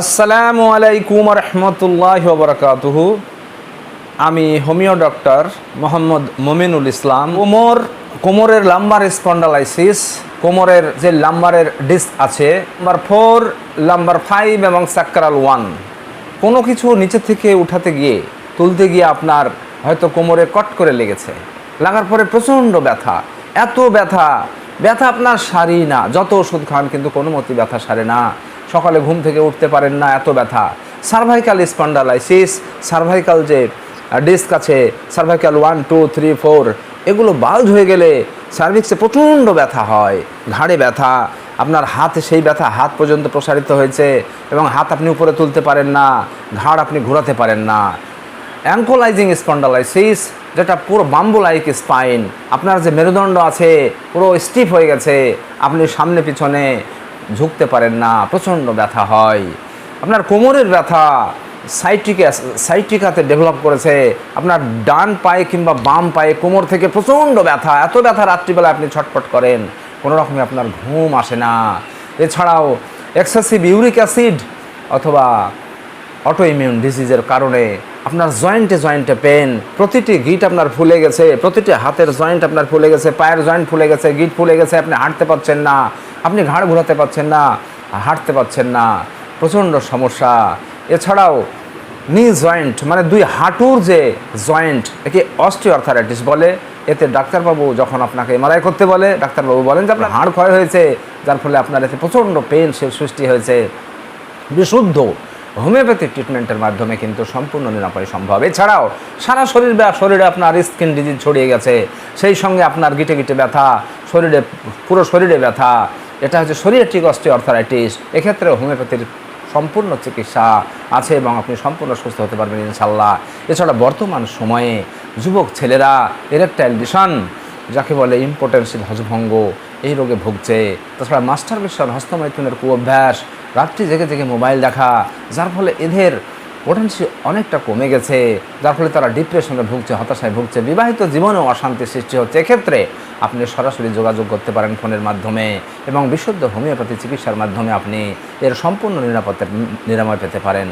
আসসালামু আলাইকুম রহমতুল্লাহ বরকাতুহু। আমি হোমিও ডক্টর মোহাম্মদ মমিনুল ইসলাম। কোমর, কোমরের লাম্বার স্পন্ডালাইসিস কোমরের যে লাম্বারের ডিস্ক আছে নাম্বার ফোর নাম্বার ফাইভ এবং সাক্রাল ওয়ান কোনো কিছু নিচে থেকে উঠাতে গিয়ে, তুলতে গিয়ে আপনার হয়তো কোমরে কট করে লেগেছে। লাগার পরে প্রচণ্ড ব্যথা। এত ব্যথা। ব্যথা আপনার সারি না। যত ওষুধ খান, কিন্তু কোনো মতে ব্যথা সারে না। সকালে ঘুম থেকে উঠতে পারেন না, এত ব্যথা। সার্ভাইকাল স্পন্ডালাইসিস, সার্ভাইকাল যে ডিস্ক আছে, cervical one, two, three, four, এগুলো বাল্জ হয়ে গেলে সার্ভিক্সে প্রচণ্ড ব্যথা হয়, ঘাড়ে ব্যথা। আপনার হাতে সেই ব্যথা হাত পর্যন্ত প্রসারিত হয়েছে এবং হাত আপনি উপরে তুলতে পারেন না, ঘাড় আপনি ঘোরাতে পারেন না। অ্যাঙ্কোলাইজিং স্পন্ডালাইসিস, যেটা পুরো বাম্বুলাইক স্পাইন, আপনার যে মেরুদণ্ড আছে, পুরো স্টিফ হয়ে গেছে, আপনি সামনে পিছনে ঝুঁকতে পারেন না, প্রচণ্ড ব্যথা হয়। আপনার কোমরের ব্যথা সাইট্রিকে, সাইট্রিকাতে ডেভেলপ করেছে। আপনার ডান পায়ে কিংবা বাম পায়ে কোমর থেকে প্রচণ্ড ব্যথা। এত ব্যথা রাত্রিবেলা আপনি ছটপট করেন। কোনো রকমে আপনার ঘুম আসে না। এছাড়াও এক্সেসিভ ইউরিক অ্যাসিড অথবা অটো ইমিউন ডিজিজের কারণে আপনার জয়েন্টে জয়েন্টে পেন প্রতিটি গিট আপনার ফুলে গেছে, প্রতিটি হাতের জয়েন্ট আপনার ফুলে গেছে, পায়ের জয়েন্ট ফুলে গেছে গিট ফুলে গেছে, আপনি হাঁটতে পারছেন না, আপনি ঘাড় ঘোরাতে পারছেন না, হাঁটতে পারছেন না, প্রচণ্ড সমস্যা। এছাড়াও নি জয়েন্ট মানে দুই হাঁটুর যে জয়েন্ট একে অস্টিওআর্থারাইটিস বলে, এতে ডাক্তারবাবু যখন আপনাকে এমআরআই করতে বলে, ডাক্তারবাবু বলেন যে আপনার হাড় ক্ষয় হয়েছে, যার ফলে আপনার এতে প্রচণ্ড পেন সৃষ্টি হয়েছে। বিশুদ্ধ হোমিওপ্যাথি ট্রিটমেন্টের মাধ্যমে কিন্তু সম্পূর্ণ নিরাপয় সম্ভব। এছাড়াও সারা শরীর শরীরে আপনার স্কিন ডিজিজ ছড়িয়ে গেছে, সেই সঙ্গে আপনার গিটে গিটে ব্যথা, শরীরে পুরো শরীরে ব্যথা, এটা হচ্ছে শরীরের অর্থারাইটিস এক্ষেত্রে হোমিওপ্যাথির সম্পূর্ণ চিকিৎসা আছে এবং আপনি সম্পূর্ণ সুস্থ হতে পারবেন ইনশাল্লাহ এছাড়া বর্তমান সময়ে যুবক ছেলেরা এরেকটাইল ডিশন যাকে বলে ইম্পোর্টেন্সিল হজভঙ্গ, এই রোগে ভুগছে। তাছাড়া মাস্টার বিশ্বের হস্তমৈথুনের কুঅভ্যাস রাত্রি জেগে জেগে মোবাইল দেখা, যার ফলে এদের পোটেন্সি অনেকটা কমে গেছে, যার ফলে তারা ডিপ্রেশনে ভুগছে, হতাশায় ভুগছে, বিবাহিত জীবনেও অশান্তি সৃষ্টি হচ্ছে। এক্ষেত্রে আপনি সরাসরি যোগাযোগ করতে পারেন ফোনের মাধ্যমে এবং বিশুদ্ধ হোমিওপ্যাথি চিকিৎসার মাধ্যমে আপনি এর সম্পূর্ণ নিরাপত্তার নিরাময় পেতে পারেন।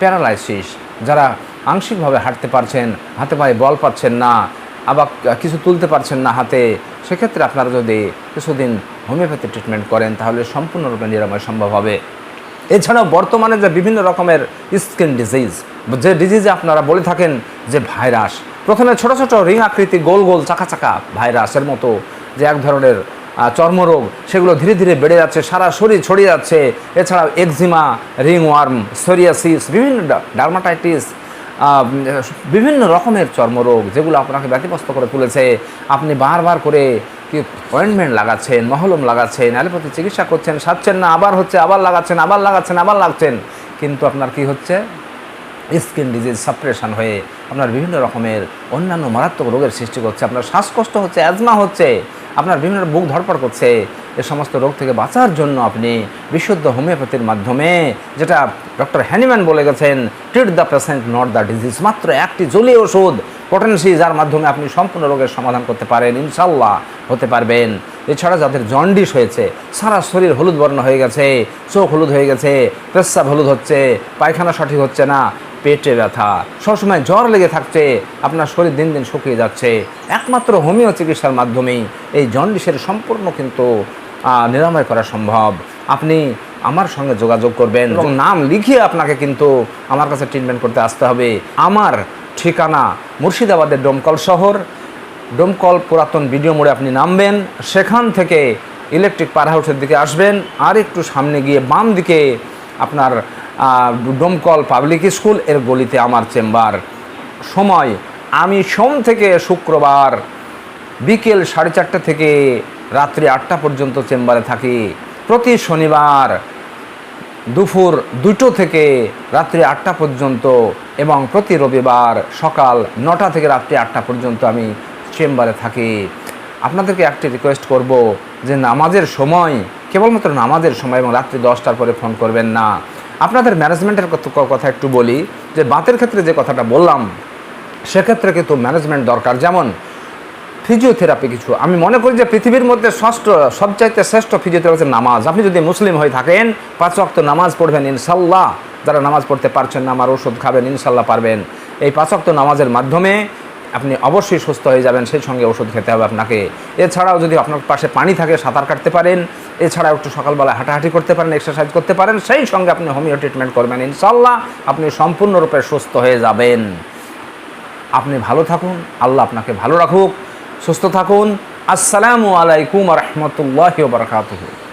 প্যারালাইসিস, যারা আংশিকভাবে হাঁটতে পারছেন, হাতে পায়ে বল পাচ্ছেন না, আবার কিছু তুলতে পারছেন না হাতে, সেক্ষেত্রে আপনারা যদি কিছুদিন হোমিওপ্যাথি ট্রিটমেন্ট করেন, তাহলে সম্পূর্ণরূপে নিরাময় সম্ভব হবে। এছাড়াও বর্তমানে যে বিভিন্ন রকমের স্কিন ডিজিজ যে ডিজিজে আপনারা বলে থাকেন যে ভাইরাস প্রথমে ছোট ছোট রিং আকৃতি, গোল গোল, চাকা চাকা ভাইরাসের মতো যে এক ধরনের চর্মরোগ, সেগুলো ধীরে ধীরে বেড়ে যাচ্ছে, সারা শরীর ছড়িয়ে যাচ্ছে। এছাড়াও একজিমা রিং ওয়ার্ম সোরিয়াসিস বিভিন্ন ডার্মাটাইটিস বিভিন্ন রকমের চর্মরোগ যেগুলো আপনাকে ব্যতিব্যস্ত করে তুলেছে। আপনি বারবার করে অয়েন্টমেন্ট লাগাচ্ছেন, মহলম লাগাচ্ছেন, অ্যালোপ্যাথি চিকিৎসা করছেন, সারছেন না, আবার হচ্ছে আবার লাগাচ্ছেন আবার লাগাচ্ছেন, আবার লাগছেন কিন্তু আপনার কি হচ্ছে? স্কিন ডিজিজ, সাপ্রেশন হয়ে আপনার বিভিন্ন রকমের অন্যান্য মারাত্মক রোগের সৃষ্টি করছে। আপনার শ্বাসকষ্ট হচ্ছে, অ্যাজমা হচ্ছে, আপনার বিভিন্ন বুক ধরপড় করছে। এ সমস্ত রোগ থেকে বাঁচার জন্য আপনি বিশুদ্ধ হোমিওপ্যাথির মাধ্যমে, যেটা ডক্টর হ্যানিম্যান বলে গেছেন treat the patient not the disease মাত্র একটি জলীয় ওষুধ পটেন্সি যার মাধ্যমে আপনি সম্পূর্ণ রোগের সমাধান করতে পারেন ইনশাল্লাহ হতে পারবেন। এছাড়া যাদের জন্ডিস হয়েছে, সারা শরীর হলুদ বর্ণ হয়ে গেছে, চোখ হলুদ হয়ে গেছে, পেশাব হলুদ হচ্ছে, পায়খানা সঠিক হচ্ছে না, পেটে ব্যথা, সবসময় জ্বর লেগে থাকছে, আপনার শরীর দিন দিন শুকিয়ে যাচ্ছে। একমাত্র হোমিও চিকিৎসার মাধ্যমেই এই জন্ডিসের সম্পূর্ণ কিন্তু নিরাময় করা সম্ভব। আপনি আমার সঙ্গে যোগাযোগ করবেন এবং নাম লিখিয়ে আপনাকে কিন্তু আমার কাছে ট্রিটমেন্ট করতে আসতে হবে। আমার ঠিকানা মুর্শিদাবাদের ডোমকল শহর। ডোমকল পুরাতন ভিডিও মোড়ে আপনি নামবেন, সেখান থেকে ইলেকট্রিক পার হাউসের দিকে আসবেন, আর একটু সামনে গিয়ে বাম দিকে আপনার ডোমকল পাবলিক স্কুলের গলিতে আমার চেম্বার। সময়, আমি সোম থেকে শুক্রবার বিকেল সাড়ে চারটে থেকে রাত্রি আটটা পর্যন্ত চেম্বারে থাকি। প্রতি শনিবার দুপুর দুটো থেকে রাত্রি আটটা পর্যন্ত এবং প্রতি রবিবার সকাল নটা থেকে রাত্রি আটটা পর্যন্ত আমি চেম্বারে থাকি। আপনাদেরকে একটি রিকোয়েস্ট করব যে নামাজের সময়, কেবলমাত্র নামাজের সময় এবং রাত্রি দশটার পরে ফোন করবেন না। আপনাদের ম্যানেজমেন্টের কথা একটু বলি, যে বাতের ক্ষেত্রে যে কথাটা বললাম, সেক্ষেত্রে কিন্তু ম্যানেজমেন্ট দরকার। যেমন ফিজিওথেরাপি কিছু। আমি মনে করি যে পৃথিবীর মধ্যে ষষ্ঠ, সবচাইতে শ্রেষ্ঠ ফিজিওথেরাপি হচ্ছে নামাজ। আপনি যদি মুসলিম হয়ে থাকেন, পাঁচ ওয়াক্ত নামাজ পড়বেন ইনশাল্লাহ। যারা নামাজ পড়তে পারছেন না, আমার ওষুধ খাবেন, ইনশাল্লাহ পারবেন। এই পাঁচ ওয়াক্ত নামাজের মাধ্যমে আপনি অবশ্যই সুস্থ হয়ে যাবেন, সেই সঙ্গে ওষুধ খেতে হবে আপনাকে। এছাড়াও যদি আপনার পাশে পানি থাকে, সাঁতার কাটতে পারেন। এছাড়াও একটু সকালবেলা হাঁটাহাঁটি করতে পারেন এক্সারসাইজ করতে পারেন, সেই সঙ্গে আপনি হোমিও ট্রিটমেন্ট করবেন, ইনশাল্লাহ আপনি সম্পূর্ণরূপে সুস্থ হয়ে যাবেন। আপনি ভালো থাকুন, আল্লাহ আপনাকে ভালো রাখুক। সুস্থ থাকুন। আসসালামু আলাইকুম রহমতুল্লাহ বারকাতুহু।